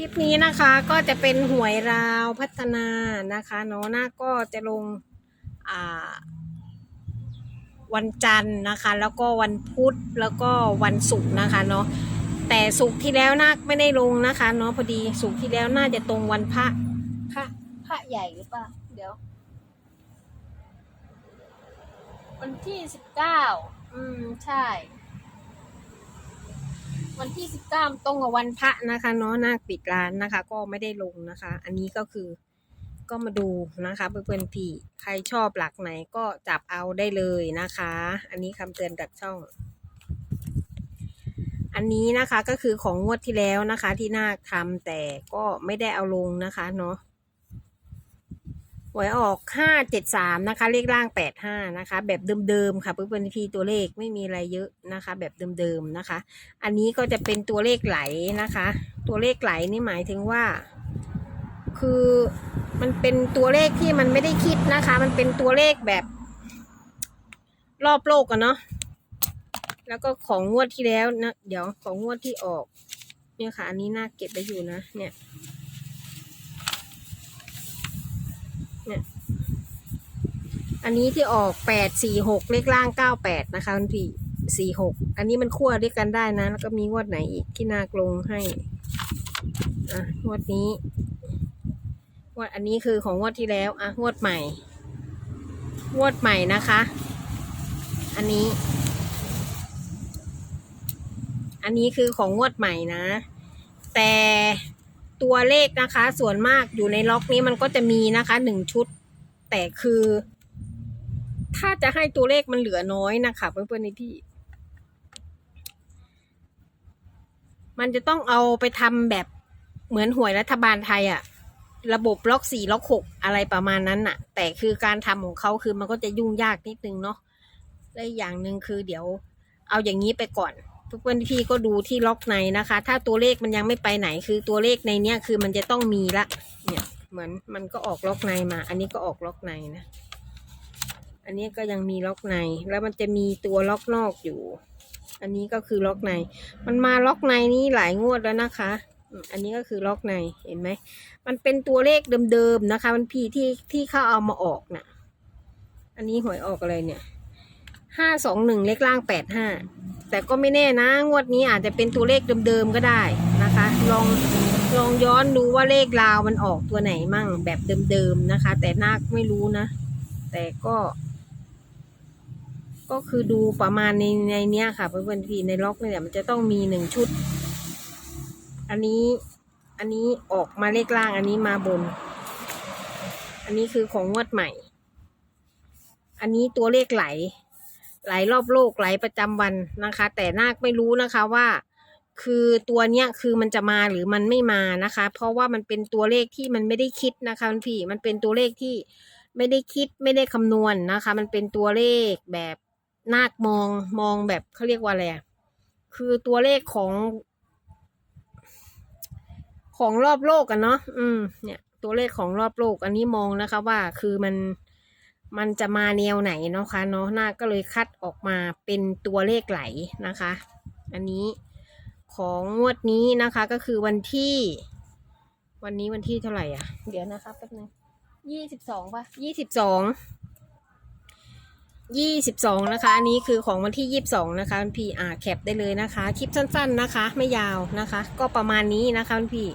ลิปนี้นะคะก็จะเป็นหวยราวพัฒนานะคะเนาะหน้าก็จะลงวันจันทร์นะคะ แล้วก็วันพุธแล้วก็วันศุกร์นะคะเนาะแต่ศุกร์ที่แล้วนาคไม่ได้ลงนะคะ เนาะพอดีศุกร์ที่แล้วน่าจะตรงวันพระพระพระใหญ่หรือเปล่าเดี๋ยว วันที่สิบเก้าอืมใช่ วันที่สิบเก้าตรงกับวันพระนะคะเนาะนาคปิดร้านนะคะ ก็ไม่ได้ลงนะคะ อันนี้ก็คือก็มาดูนะคะเพื่อนๆพี่ใครชอบหลักไหนก็จับเอาได้เลยนะคะ อันนี้คำเตือนจากช่อง อันนี้นะคะก็คือของงวดที่แล้วนะคะ ที่นาคทำแต่ก็ไม่ได้เอาลงนะคะเนาะ หวยออกห้าเจ็ดสามนะคะ เลขล่างแปดห้านะคะ แบบเดิมๆค่ะเพื่อนๆพี่ตัวเลขไม่มีอะไรเยอะนะคะ แบบเดิมๆนะคะ อันนี้ก็จะเป็นตัวเลขไหลนะคะ ตัวเลขไหลนี่หมายถึงว่า คือมันเป็นตัวเลขที่มันไม่ได้คิดนะคะ มันเป็นตัวเลขแบบรอบโลกอะเนาะแล้วก็ของงวดที่แล้วนะ เดี๋ยวของงวดที่ออก เนี่ยค่ะ อันนี้น่าเก็บไปอยู่นะ เนี่ย เนี่ยอันนี้ที่ออกแปดสี่หกเลขล่างเก้าแปดนะคะคุณพี่สี่หกอันนี้มันคั่วด้วยกันได้นะ แล้วก็มีงวดไหนอีกที่นากลงให้ อะงวดนี้งวดอันนี้คือของงวดที่แล้ว อะงวดใหม่งวดใหม่นะคะ อันนี้ อันนี้คือของงวดใหม่นะ แต่ ตัวเลขนะคะ ส่วนมากอยู่ในล็อกนี้มันก็จะมีนะคะหนึ่งชุด แต่คือ ถ้าจะให้ตัวเลขมันเหลือน้อยนะคะเพื่อนๆในพี่ มันจะต้องเอาไปทำแบบเหมือนหวยรัฐบาลไทยอะระบบล็อกสี่ล็อกหกอะไรประมาณนั้นน่ะ แต่คือการทำของเขาคือมันก็จะยุ่งยากนิดนึงเนาะและอย่างหนึ่งคือเดี๋ยวเอาอย่างนี้ไปก่อน ทุกคนพี่ก็ดูที่ล็อกในนะคะ ถ้าตัวเลขมันยังไม่ไปไหน คือตัวเลขในเนี้ยคือมันจะต้องมีละ เนี่ยเหมือนมันก็ออกล็อกในมา อันนี้ก็ออกล็อกในนะ อันนี้ก็ยังมีล็อกใน แล้วมันจะมีตัวล็อกนอกอยู่ อันนี้ก็คือล็อกใน มันมาล็อกในนี้หลายงวดแล้วนะคะ อันนี้ก็คือล็อกใน เห็นไหม มันเป็นตัวเลขเดิมๆนะคะ มันพี่ที่ที่เขาเอามาออกน่ะ อันนี้หวยออกอะไรเนี่ย ห้าสองหนึ่งเลขล่างแปดห้า แต่ก็ไม่แน่นะ งวดนี้อาจจะเป็นตัวเลขเดิมๆก็ได้นะคะ ลองลองย้อนดูว่าเลขราวมันออกตัวไหนมั่งแบบเดิมๆนะคะ แต่นาคไม่รู้นะ แต่ก็ ก็คือดูประมาณในในเนี้ยค่ะเพื่อนๆพี่ในล็อกเนี่ยมันจะต้องมีหนึ่งชุด อันนี้อันนี้ออกมาเลขล่างอันนี้มาบน อันนี้คือของงวดใหม่ อันนี้ตัวเลขไหล ไหลรอบโลกไหลประจำวันนะคะ แต่นาคไม่รู้นะคะว่า คือตัวเนี้ยคือมันจะมาหรือมันไม่มานะคะ เพราะว่ามันเป็นตัวเลขที่มันไม่ได้คิดนะคะคุณพี่มันเป็นตัวเลขที่ไม่ได้คิดไม่ได้คำนวณนะคะ มันเป็นตัวเลขแบบนาคมองมองแบบเขาเรียกว่าอะไรคือตัวเลขของ ของรอบโลกอะเนาะอืมเนี่ย ตัวเลขของรอบโลก อันนี้มองนะคะ ว่าคือมัน มันจะมาแนวไหนเนาะคะเนาะหน้าก็เลยคัดออกมาเป็นตัวเลขไหลนะคะ อันนี้ของงวดนี้นะคะก็คือวันที่ วันนี้วันที่เท่าไหร่อะ เดี๋ยวนะคะแป๊บนึงยี่สิบสองป่ะยี่สิบสองยี่สิบสองนะคะ อันนี้คือของวันที่ยี่สิบสองนะคะพี่อ่าแคปได้เลยนะคะ คลิปสั้น ๆนะคะ ไม่ยาวนะคะ ก็ประมาณนี้นะคะพี่